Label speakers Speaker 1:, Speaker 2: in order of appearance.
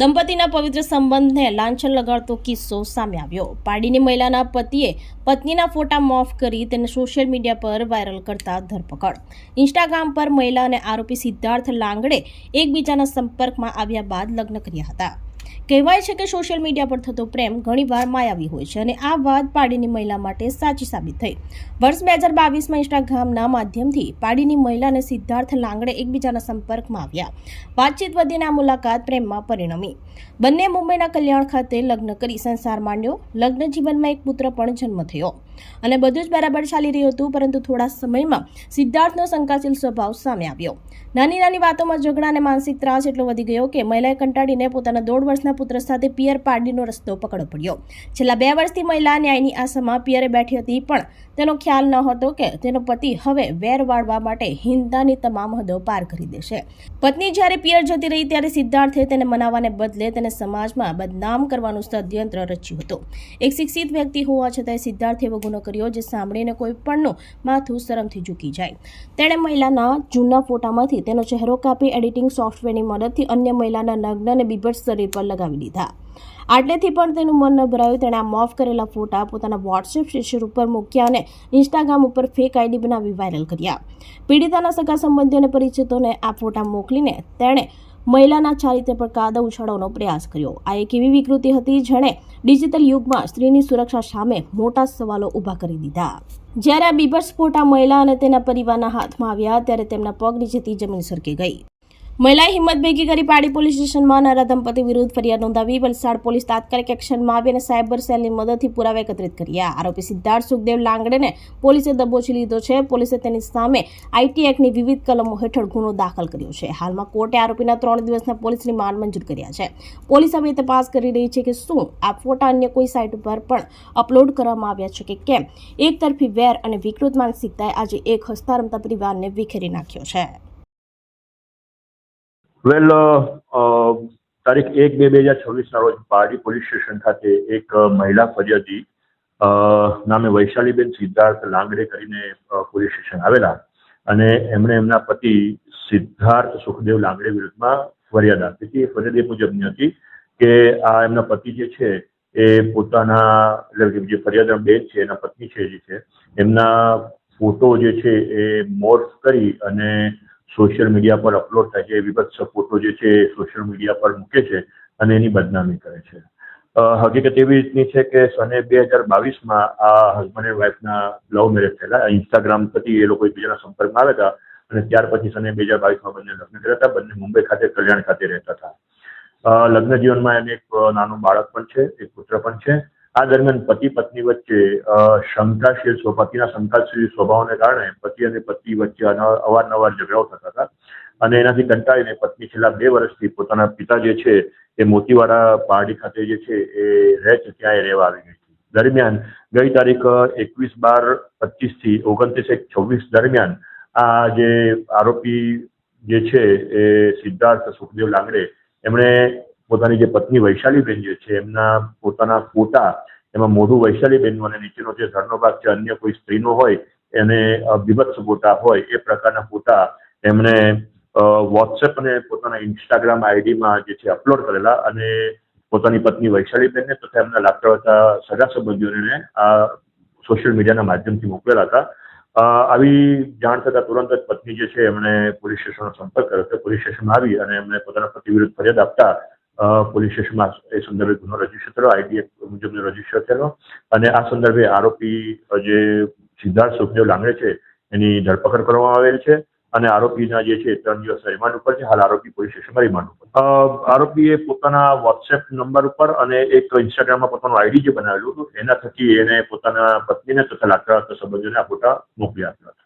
Speaker 1: દંપતીના પવિત્ર સંબંધને લાંછન લગાડતો કિસ્સો સામે આવ્યો. પાડીની મહિલાના પતિએ પત્નીના ફોટા મોફ કરી તેને સોશિયલ મીડિયા પર વાયરલ કરતા ધરપકડ. ઇન્સ્ટાગ્રામ પર મહિલા અને આરોપી સિદ્ધાર્થ લાંગડે એકબીજાના સંપર્કમાં આવ્યા બાદ લગ્ન કર્યા હતા. કહેવાય છે કે સોશિયલ મીડિયા પર થતો પ્રેમ ઘણીવાર માયાવી હોય છે અને આ વાત પાડીની મહિલા માટે સાચી સાબિત થઈ. વર્ષ બે હજાર બાવીસમાં ઇન્સ્ટાગ્રામના માધ્યમથી પાડીની મહિલા અને સિદ્ધાર્થ લાંગડે એકબીજાના સંપર્કમાં આવ્યા. વાતચીત વધીને આ મુલાકાત પ્રેમમાં પરિણમી. બંને મુંબઈના કલ્યાણ ખાતે લગ્ન કરી સંસાર માંડ્યો. લગ્ન જીવનમાં એક પુત્ર પણ જન્મ થયો. અને બધું જ બરાબર ચાલી રહ્યું હતું, પરંતુ થોડા સમયમાં સિદ્ધાર્થનો શંકાશીલ સ્વભાવ સામે આવ્યો. નાની નાની વાતોમાં ઝઘડા અને માનસિક ત્રાસ એટલો વધી ગયો કે મહિલાએ કંટાળીને પોતાના દોઢ વર્ષના પુત્ર સાથે પિયર પાર્ટીનો રસ્તો પકડો પડ્યો. છેલ્લા બે વર્ષથી મહિલા ન્યાયની આશામાં પિયરે બેઠી હતી, પણ તેનો ખ્યાલ ન હતો કે તેનો પતિ હવે વેર વાળવા માટે હિંદાની તમામ હદો પાર કરી દેશે. પત્ની જ્યારે પિયર જતી રહી ત્યારે સિદ્ધાર્થે તેને મનાવવાને બદલે તેને સમાજમાં બદનામ કરવાનું ષડયંત્ર રચ્યું હતું. એક શિક્ષિત વ્યક્તિ હોવા છતાંય સિદ્ધાર્થે એવો ગુનો કર્યો જે સાંભળીને કોઈ પણનું માથું શરમથી ઝૂકી જાય. તેણે મહિલાના જૂના ફોટામાંથી તેનો ચહેરો કાપી એડિટિંગ સોફ્ટવેરની મદદથી અન્ય મહિલાના નગ્ન અને બીભત્સ શરીર પર લગાવી દીધા. આટલેથી પણ તેનું મન ન ભરાયું. તેણે આ મોફ કરેલા ફોટા પોતાના વોટ્સએપ શીર્ષક ઉપર મૂક્યા અને ઇન્સ્ટાગ્રામ ઉપર ફેક આઈડી બનાવી વાયરલ કર્યા. પીડિતાના સગા સંબંધીઓ અને પરિચિતોને આ ફોટા મોકલીને તેણે મહિલાના ચારિત્ર પર કાદવ ઉછાળવાનો પ્રયાસ કર્યો. આ એક એવી વિકૃતિ હતી જેણે ડિજિટલ યુગમાં સ્ત્રીની સુરક્ષા સામે મોટા સવાલો ઊભા કરી દીધા. જ્યારે આ બીભત્સ ફોટા મહિલા અને તેના પરિવારના હાથમાં આવ્યા, ત્યારે તેમના પગ નીચેથી જમીન સરકી ગઈ. મહિલાએ હિંમત ભેગી કરી પાડી પોલીસ સ્ટેશનમાં નારા દંપતી વિરુદ્ધ ફરિયાદ નોંધાવી. વલસાડ પોલીસ તાત્કાલિક એક્શનમાં આવી અને સાયબર સેલની મદદથી પુરાવા એકત્રિત કર્યા. આરોપી સિદ્ધાર્થ સુખદેવ લાંગડેને પોલીસે દબોચી લીધો છે. પોલીસે તેની સામે આઈટી એક્ટની વિવિધ કલમો હેઠળ ગુનો દાખલ કર્યો છે. હાલમાં કોર્ટે આરોપીના ત્રણ દિવસના પોલીસ રિમાન્ડ મંજૂર કર્યા છે. પોલીસ હવે તપાસ કરી રહી છે કે શું આ ફોટા અન્ય કોઈ સાઇટ ઉપર પણ અપલોડ કરવામાં આવ્યા છે કે કેમ? એક તરફી વેર અને વિકૃત માનસિકતાએ આજે એક હસતા રમતા પરિવારને વિખેરી નાખ્યો છે.
Speaker 2: વેલ તારીખ એક બે બે હજાર છવ્વીસના રોજ પારડી પોલીસ સ્ટેશન ખાતે એક મહિલા ફરિયાદી નામે વૈશાલીબેન સિદ્ધાર્થ લાંગડે કરીને પોલીસ સ્ટેશન આવેલા અને એમણે એમના પતિ સિદ્ધાર્થ સુખદેવ લાંગડે વિરુદ્ધમાં ફરિયાદ આપી હતી. એ ફરિયાદ એ મુજબની હતી કે આ એમના પતિ જે છે એ પોતાના, એટલે જે ફરિયાદ બેન છે, એના પત્ની છે, જે છે, એમના ફોટો જે છે એ મોર્ફ કરી અને સોશિયલ મીડિયા પર અપલોડ થાય છે, એ વિભત્સ ફોટો જે છે એ સોશિયલ મીડિયા પર મૂકે છે અને એની બદનામી કરે છે. હકીકત એવી રીતની છે કે સને બે હજાર બાવીસમાં આ હસબન્ડ એન્ડ વાઇફના લવ મેરેજ થયેલા. ઇન્સ્ટાગ્રામ પરથી એ લોકો એકબીજાના સંપર્કમાં આવ્યા હતા અને ત્યાર પછી સને બે હજાર બાવીસમાં બંને લગ્ન કર્યા હતા. બંને મુંબઈ ખાતે કલ્યાણ ખાતે રહેતા હતા. લગ્ન જીવનમાં એને એક નાનું બાળક પણ છે, એક પુત્ર પણ છે. આ દરમિયાન પતિ પત્ની વચ્ચે શંકાશીલ પતિના શંકાશીલ સ્વભાવને કારણે પતિ અને પત્ની વચ્ચે અવારનવાર ઝઘડાઓ થતા હતા. અને એનાથી કંટાળીને પત્ની છેલ્લા બે વર્ષથી પોતાના પિતા જે છે, એ મોતીવાડા પહાડી ખાતે જે છે, એ રહે છે ત્યાં એ રહેવા આવી ગઈ દરમિયાન ગઈ તારીખ એકવીસ બાર પચીસથી ઓગણત્રીસ એક છવ્વીસ દરમિયાન આ જે આરોપી જે છે, એ સિદ્ધાર્થ સુખદેવ લાંગડે, એમણે પોતાની જે પત્ની વૈશાલીબેન જે છે, એમના પોતાના ફોટા, એમાં મોઢું વૈશાલીબેનનું અને નીચેનો જે ધરનો ભાગ છે, અન્ય કોઈ સ્ત્રીનો હોય, એને બીભત્સ ફોટા હોય, એ પ્રકારના ફોટા એમણે વોટ્સએપ અને પોતાના ઇન્સ્ટાગ્રામ આઈડીમાં જે છે, અપલોડ કરેલા અને પોતાની પત્ની વૈશાલીબેનને તથા એમના લાગતા વળગતા સગા સંબંધીઓને આ સોશિયલ મીડિયાના માધ્યમથી મોકલેલા હતા. આવી જાણ થતાં તુરંત જ પત્ની જે છે, એમણે પોલીસ સ્ટેશનનો સંપર્ક કર્યો હતો. પોલીસ સ્ટેશનમાં આવી અને એમણે પોતાના પતિ વિરુદ્ધ ફરિયાદ આપતા પોલીસ સ્ટેશનમાં એ સંદર્ભે ગુનો રજિસ્ટર થયો આઈડી મુજબનો રજિસ્ટર થયેલો અને આ સંદર્ભે આરોપી જે સિદ્ધાર્થ સુખદેવ લાંગડે છે, એની ધરપકડ કરવામાં આવેલ છે. અને આરોપીના જે છે ત્રણ દિવસ રિમાન્ડ ઉપર છે. હાલ આરોપી પોલીસ સ્ટેશનમાં રિમાન્ડ ઉપર આરોપીએ પોતાના વોટ્સએપ નંબર ઉપર અને એક ઇન્સ્ટાગ્રામમાં પોતાનું આઈડી જે બનાવેલું હતું, એના થકી એને પોતાના પત્નીને તથા લાગતા સંબંધીઓને આ ફોટા મોકલી આપ્યા હતા.